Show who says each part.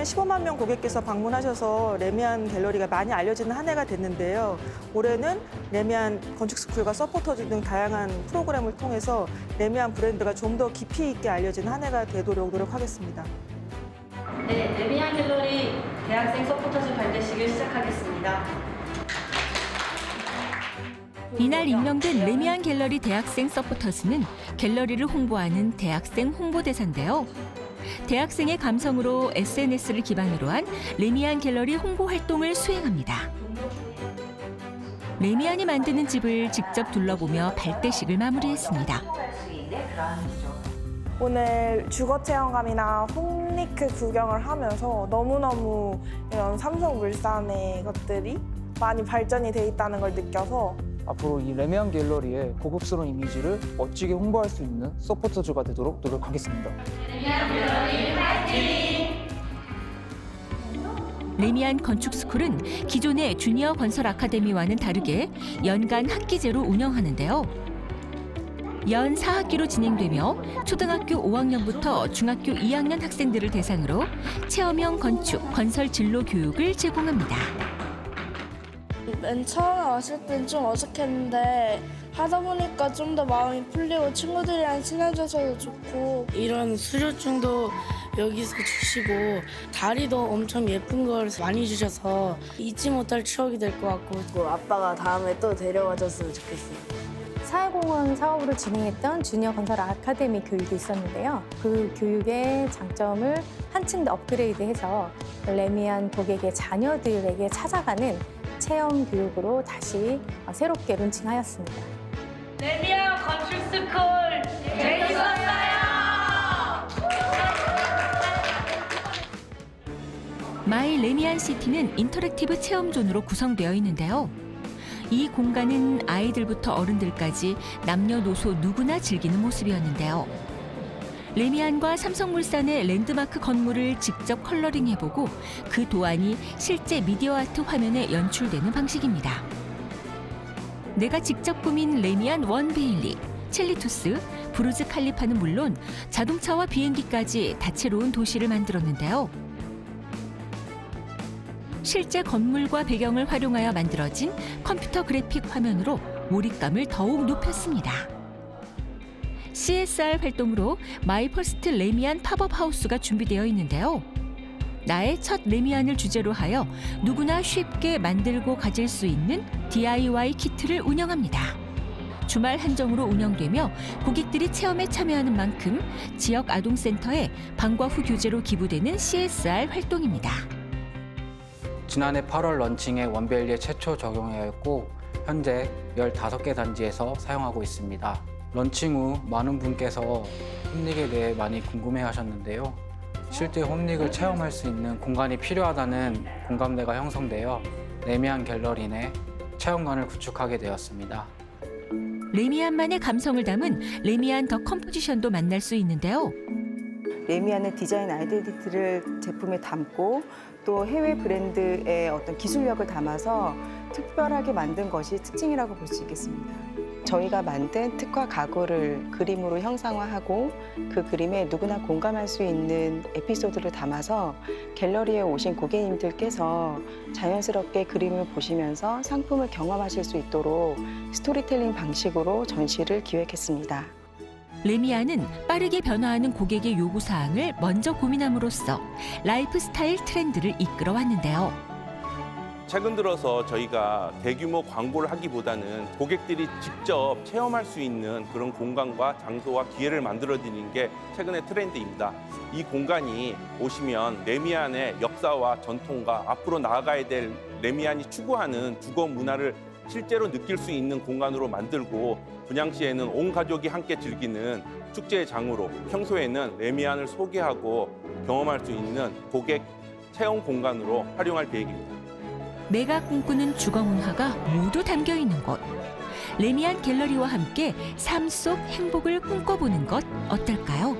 Speaker 1: 작년에는 15만 명 고객께서 방문하셔서 레미안 갤러리가 많이 알려지는 한 해가 됐는데요. 올해는 레미안 건축스쿨과 서포터즈 등 다양한 프로그램을 통해서 레미안 브랜드가 좀 더 깊이 있게 알려지는 한 해가 되도록 노력하겠습니다.
Speaker 2: 네, 레미안 갤러리 대학생 서포터즈 발대식을 시작하겠습니다.
Speaker 3: 이날 임명된 레미안 갤러리 대학생 서포터즈는 갤러리를 홍보하는 대학생 홍보대사인데요. 대학생의 감성으로 SNS를 기반으로 한 레미안 갤러리 홍보 활동을 수행합니다. 레미안이 만드는 집을 직접 둘러보며 발대식을 마무리했습니다.
Speaker 4: 오늘 주거 체험감이나 홈리크 구경을 하면서 너무너무 이런 삼성물산의 것들이 많이 발전이 돼 있다는 걸 느껴서
Speaker 5: 앞으로 이 레미안 갤러리의 고급스러운 이미지를 멋지게 홍보할 수 있는 서포터즈가 되도록 노력하겠습니다.
Speaker 3: 레미안 건축스쿨은 기존의 주니어 건설 아카데미와는 다르게 연간 학기제로 운영하는데요. 연 4학기로 진행되며 초등학교 5학년부터 중학교 2학년 학생들을 대상으로 체험형 건축, 건설 진로 교육을 제공합니다.
Speaker 4: 맨 처음에 왔을 땐 좀 어색했는데 하다 보니까 좀 더 마음이 풀리고 친구들이랑 친해져서 좋고
Speaker 6: 이런 수료증도 여기서 주시고 다리도 엄청 예쁜 걸 많이 주셔서 잊지 못할 추억이 될 것 같고
Speaker 4: 아빠가 다음에 또 데려와줬으면 좋겠어요.
Speaker 7: 사회공헌 사업으로 진행했던 주니어 건설 아카데미 교육이 있었는데요. 그 교육의 장점을 한층 더 업그레이드해서 레미안 고객의 자녀들에게 찾아가는 체험 교육으로 다시 새롭게 론칭하였습니다.
Speaker 2: 레미안 건축스쿨 재밌었어요!
Speaker 3: 마이 레미안 시티는 인터랙티브 체험존으로 구성되어 있는데요. 이 공간은 아이들부터 어른들까지 남녀노소 누구나 즐기는 모습이었는데요. 레미안과 삼성물산의 랜드마크 건물을 직접 컬러링해보고 그 도안이 실제 미디어 아트 화면에 연출되는 방식입니다. 내가 직접 꾸민 레미안 원 베일리, 첼리투스, 부르즈 칼리파는 물론 자동차와 비행기까지 다채로운 도시를 만들었는데요. 실제 건물과 배경을 활용하여 만들어진 컴퓨터 그래픽 화면으로 몰입감을 더욱 높였습니다. CSR 활동으로 마이 퍼스트 레미안 팝업 하우스가 준비되어 있는데요. 나의 첫 레미안을 주제로 하여 누구나 쉽게 만들고 가질 수 있는 DIY 키트를 운영합니다. 주말 한정으로 운영되며 고객들이 체험에 참여하는 만큼 지역 아동센터에 방과 후 교재로 기부되는 CSR 활동입니다.
Speaker 5: 지난해 8월 런칭에 원벨리에 최초 적용하였고 현재 15개 단지에서 사용하고 있습니다. 런칭 후 많은 분께서 홈닉에 대해 많이 궁금해 하셨는데요. 실제 홈닉을 체험할 수 있는 공간이 필요하다는 공감대가 형성되어 레미안 갤러리 내 체험관을 구축하게 되었습니다.
Speaker 3: 레미안만의 감성을 담은 레미안 더 컴포지션도 만날 수 있는데요.
Speaker 8: 레미안의 디자인 아이덴티티를 제품에 담고 또 해외 브랜드의 어떤 기술력을 담아서 특별하게 만든 것이 특징이라고 볼 수 있겠습니다. 저희가 만든 특화 가구를 그림으로 형상화하고 그 그림에 누구나 공감할 수 있는 에피소드를 담아서 갤러리에 오신 고객님들께서 자연스럽게 그림을 보시면서 상품을 경험하실 수 있도록 스토리텔링 방식으로 전시를 기획했습니다.
Speaker 3: 레미안은 빠르게 변화하는 고객의 요구 사항을 먼저 고민함으로써 라이프 스타일 트렌드를 이끌어 왔는데요.
Speaker 9: 최근 들어서 저희가 대규모 광고를 하기보다는 고객들이 직접 체험할 수 있는 그런 공간과 장소와 기회를 만들어 드리는 게 최근의 트렌드입니다. 이 공간이 오시면 레미안의 역사와 전통과 앞으로 나아가야 될 레미안이 추구하는 주거 문화를 실제로 느낄 수 있는 공간으로 만들고 분양시에는 온 가족이 함께 즐기는 축제의 장으로 평소에는 레미안을 소개하고 경험할 수 있는 고객 체험 공간으로 활용할 계획입니다.
Speaker 3: 내가 꿈꾸는 주거 문화가 모두 담겨 있는 곳. 레미안 갤러리와 함께 삶 속 행복을 꿈꿔보는 것 어떨까요?